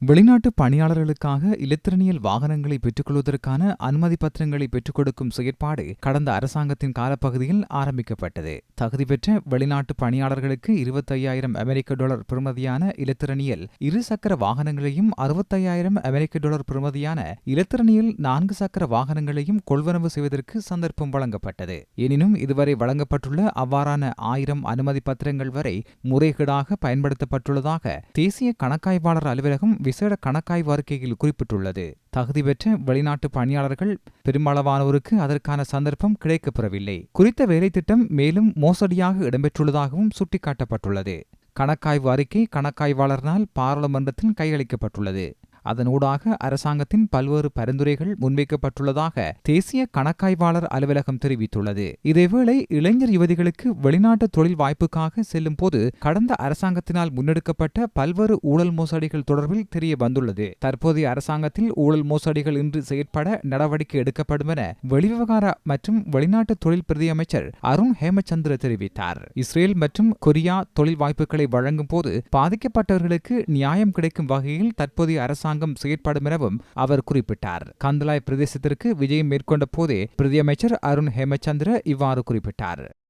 வெளிநாட்டு பணியாளர்களுக்காக இலத்திரனியல் வாகனங்களை பெற்றுக்கொள்வதற்கான அனுமதி பத்திரங்களை பெற்றுக் கொடுக்கும் செயற்பாடு கடந்த அரசாங்கத்தின் காலப்பகுதியில் ஆரம்பிக்கப்பட்டது. தகுதி பெற்ற வெளிநாட்டு பணியாளர்களுக்கு இருபத்தையாயிரம் அமெரிக்க டாலர் பெறுமதியான இலத்திரனியல் இரு சக்கர வாகனங்களையும் அறுபத்தையாயிரம் அமெரிக்க டாலர் பெறுமதியான இலத்திரனியல் நான்கு சக்கர வாகனங்களையும் கொள்வனவு செய்வதற்கு சந்தர்ப்பம் வழங்கப்பட்டது. எனினும் இதுவரை வழங்கப்பட்டுள்ள அவ்வாறான ஆயிரம் அனுமதி பத்திரங்கள் வரை முறைகேடாக பயன்படுத்தப்பட்டுள்ளதாக தேசிய கணக்காய்வாளர் அலுவலகம் விசேட கணக்காய்வு அறிக்கையில் குறிப்பிட்டுள்ளது. தகுதி பெற்ற வெளிநாட்டு பணியாளர்கள் பெருமளவானோருக்கு அதற்கான சந்தர்ப்பம் கிடைக்கப்பெறவில்லை. குறித்த வேலைத்திட்டம் மேலும் மோசடியாக இடம்பெற்றுள்ளதாகவும் சுட்டிக்காட்டப்பட்டுள்ளது. கணக்காய்வு அறிக்கை கணக்காய்வாளரினால் பாராளுமன்றத்தில் கையளிக்கப்பட்டுள்ளது. அதனூடாக அரசாங்கத்தின் பல்வேறு பரிந்துரைகள் முன்வைக்கப்பட்டுள்ளதாக தேசிய கணக்காய்வாளர் அலுவலகம் தெரிவித்துள்ளது. இதேவேளை இளைஞர் யுவதிகளுக்கு வெளிநாட்டு தொழில் வாய்ப்புக்காக செல்லும் போது கடந்த அரசாங்கத்தினால் முன்னெடுக்கப்பட்ட பல்வேறு ஊழல் மோசடிகள் தொடர்பில் தெரிய வந்துள்ளது. தற்போதைய அரசாங்கத்தில் ஊழல் மோசடிகள் இன்று செயற்பட நடவடிக்கை எடுக்கப்படும் என வெளிவிவகார மற்றும் வெளிநாட்டு தொழில் பிரதியமைச்சர் அருண் ஹேமச்சந்திர தெரிவித்தார். இஸ்ரேல் மற்றும் கொரியா தொழில் வாய்ப்புகளை வழங்கும் போது பாதிக்கப்பட்டவர்களுக்கு நியாயம் கிடைக்கும் வகையில் தற்போதைய அரசாங்கம் அரசாங்கம் செயற்படும் எனவும் அவர் குறிப்பிட்டார். கந்தலாய் பிரதேசத்திற்கு விஜயம் மேற்கொண்ட போதே பிரதியமைச்சர் அருண் ஹேமச்சந்திர இவ்வாறு குறிப்பிட்டார்.